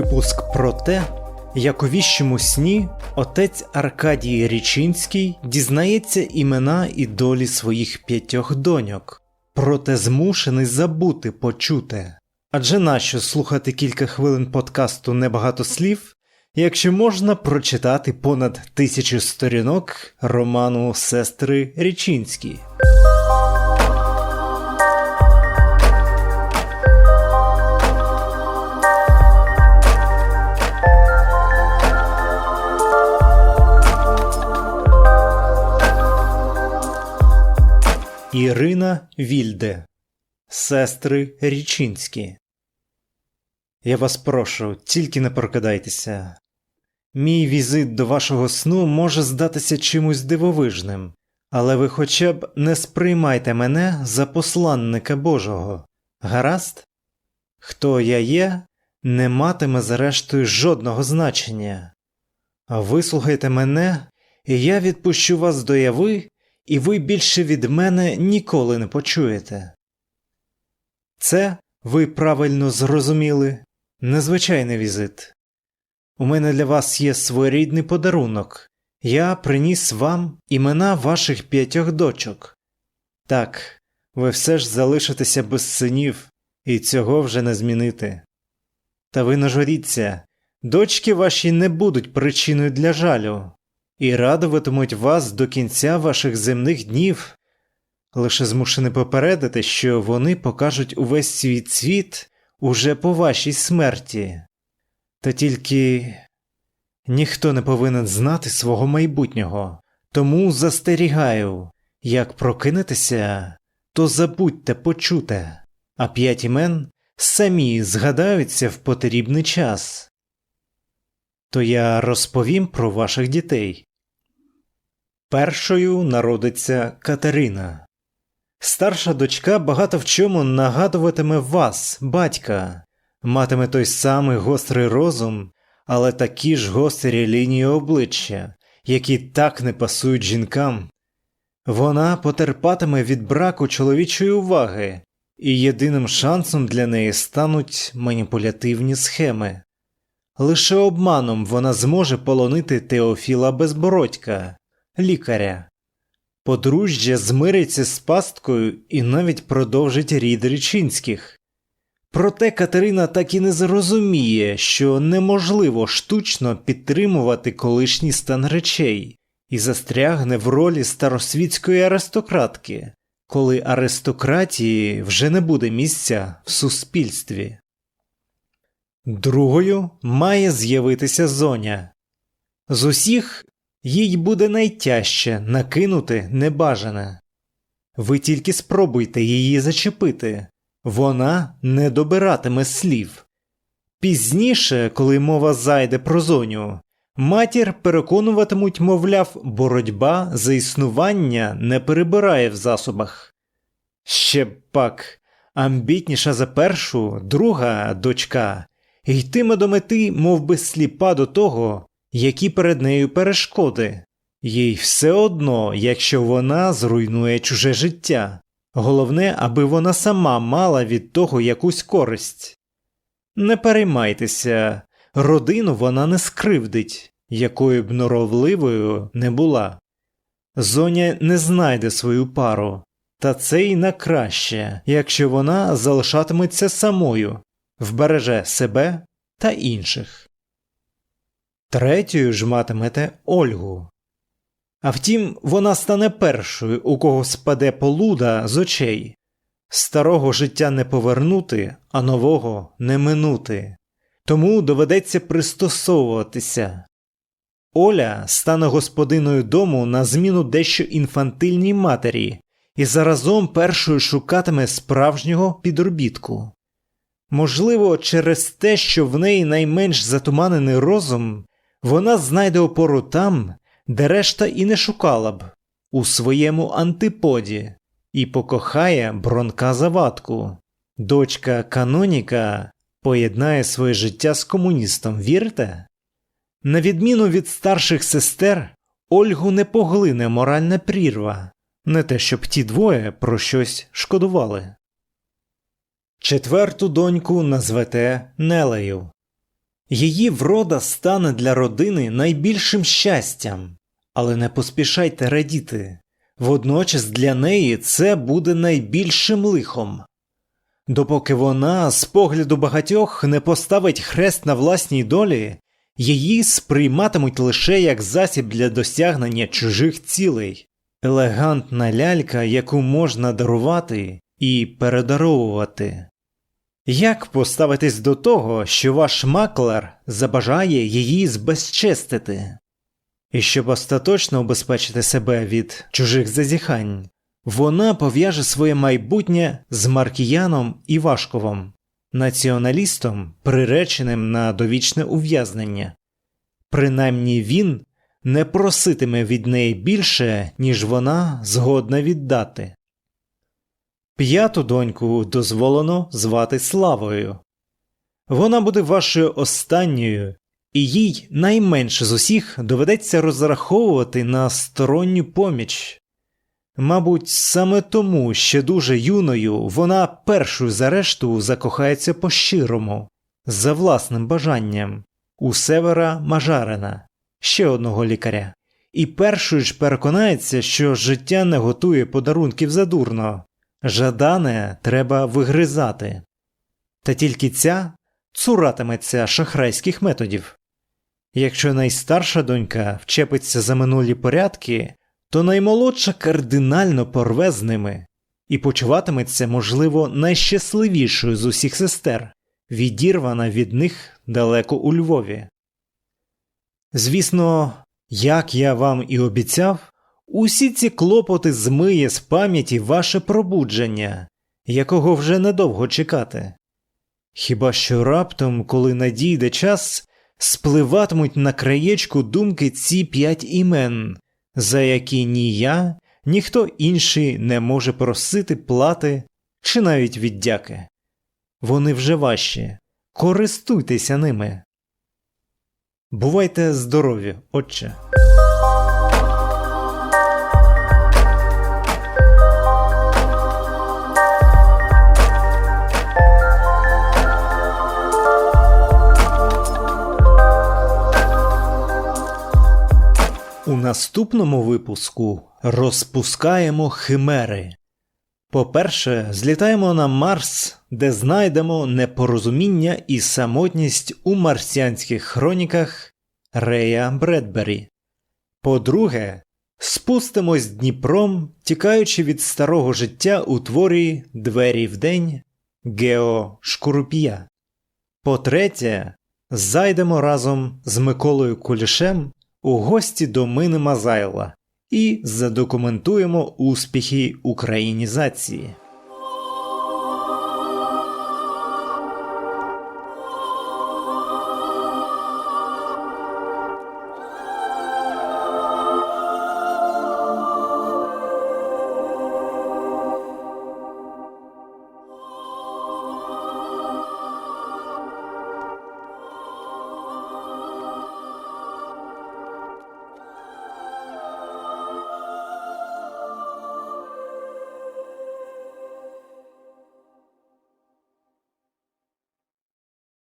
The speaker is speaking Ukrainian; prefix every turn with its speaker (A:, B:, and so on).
A: Випуск про те, як у віщому сні отець Аркадій Річинський дізнається імена і долі своїх п'ятьох доньок, проте змушений забути почуте. Адже нащо слухати кілька хвилин подкасту небагато слів, якщо можна прочитати понад тисячу сторінок роману Сестри Річинські. Ірина Вільде, Сестри Річинські. Я вас прошу, тільки не прокидайтеся. Мій візит до вашого сну може здатися чимось дивовижним, але ви хоча б не сприймайте мене за посланника Божого. Гаразд? Хто я є, не матиме зрештою жодного значення. Вислухайте мене, і я відпущу вас до яви і ви більше від мене ніколи не почуєте. Це, ви правильно зрозуміли, незвичайний візит. У мене для вас є своєрідний подарунок. Я приніс вам імена ваших п'ятьох дочок. Так, ви все ж залишитеся без синів, і цього вже не змінити. Та ви не журіться, дочки ваші не будуть причиною для жалю і радуватимуть вас до кінця ваших земних днів, лише змушений попередити, що вони покажуть увесь свій цвіт уже по вашій смерті. Та тільки ніхто не повинен знати свого майбутнього, тому застерігаю, як прокинетеся, то забудьте почуте, а п'ять імен самі згадаються в потрібний час. То я розповім про ваших дітей. Першою народиться Катерина. Старша дочка багато в чому нагадуватиме вас, батька, матиме той самий гострий розум, але такі ж гострі лінії обличчя, які так не пасують жінкам. Вона потерпатиме від браку чоловічої уваги, і єдиним шансом для неї стануть маніпулятивні схеми. Лише обманом вона зможе полонити Теофіла Безбородька лікаря. Подружжя змириться з пасткою і навіть продовжить рід річинських. Проте Катерина так і не зрозуміє, що неможливо штучно підтримувати колишній стан речей і застрягне в ролі старосвітської аристократки, коли аристократії вже не буде місця в суспільстві. Другою має з'явитися зоня. З усіх їй буде найтяжче накинути небажане. Ви тільки спробуйте її зачепити, вона не добиратиме слів. Пізніше, коли мова зайде про зоню, матір переконуватимуть, мовляв, боротьба за існування не перебирає в засобах. Ще пак, амбітніша за першу, друга дочка, йтиме до мети, мов би сліпа до того, які перед нею перешкоди, їй все одно, якщо вона зруйнує чуже життя. Головне, аби вона сама мала від того якусь користь. Не переймайтеся, родину вона не скривдить, якою б норовливою не була. Зоня не знайде свою пару, та це й на краще, якщо вона залишатиметься самою, вбереже себе та інших. Третьою ж матимете Ольгу. А втім, вона стане першою, у кого спаде полуда з очей. Старого життя не повернути, а нового не минути. Тому доведеться пристосовуватися. Оля стане господиною дому на зміну дещо інфантильній матері і заразом першою шукатиме справжнього підробітку. Можливо, через те, що в неї найменш затуманений розум, вона знайде опору там, де решта і не шукала б, у своєму антиподі, і покохає бронка завадку. Дочка Каноніка поєднає своє життя з комуністом, вірте? На відміну від старших сестер, Ольгу не поглине моральна прірва, не те, щоб ті двоє про щось шкодували. Четверту доньку назвете Нелею. Її врода стане для родини найбільшим щастям, але не поспішайте радіти. Водночас для неї це буде найбільшим лихом. Допоки вона, з погляду багатьох, не поставить хрест на власній долі, її сприйматимуть лише як засіб для досягнення чужих цілей, елегантна лялька, яку можна дарувати і передаровувати. Як поставитись до того, що ваш маклер забажає її збезчестити? І щоб остаточно убезпечити себе від чужих зазіхань, вона пов'яже своє майбутнє з Маркіяном Івашковим, націоналістом, приреченим на довічне ув'язнення. Принаймні він не проситиме від неї більше, ніж вона згодна віддати. П'яту доньку дозволено звати Славою. Вона буде вашою останньою, і їй найменше з усіх доведеться розраховувати на сторонню поміч. Мабуть, саме тому, що дуже юною вона першою за решту закохається по щирому, за власним бажанням, у севера Мажарина, ще одного лікаря, і першою ж переконається, що життя не готує подарунків задурно, жадане треба вигризати. Та тільки ця цуратиметься шахрайських методів. Якщо найстарша донька вчепиться за минулі порядки, то наймолодша кардинально порве з ними і почуватиметься, можливо, найщасливішою з усіх сестер, відірвана від них далеко у Львові. Звісно, як я вам і обіцяв, усі ці клопоти змиє з пам'яті ваше пробудження, якого вже недовго чекати. Хіба що раптом, коли надійде час, спливатимуть на краєчку думки ці п'ять імен, за які ні я, ні хто інший не може просити плати чи навіть віддяки. Вони вже ваші, користуйтеся ними. Бувайте здорові, отче. Наступному випуску розпускаємо химери. По-перше, злітаємо на Марс, де знайдемо непорозуміння і самотність у марсіанських хроніках Рея Бредбері. По-друге, спустимось Дніпром, тікаючи від старого життя у творі Двері в день Гео Шкурупія. По-третє, зайдемо разом з Миколою Кулішем у гості до Мини Мазайла і задокументуємо успіхи українізації.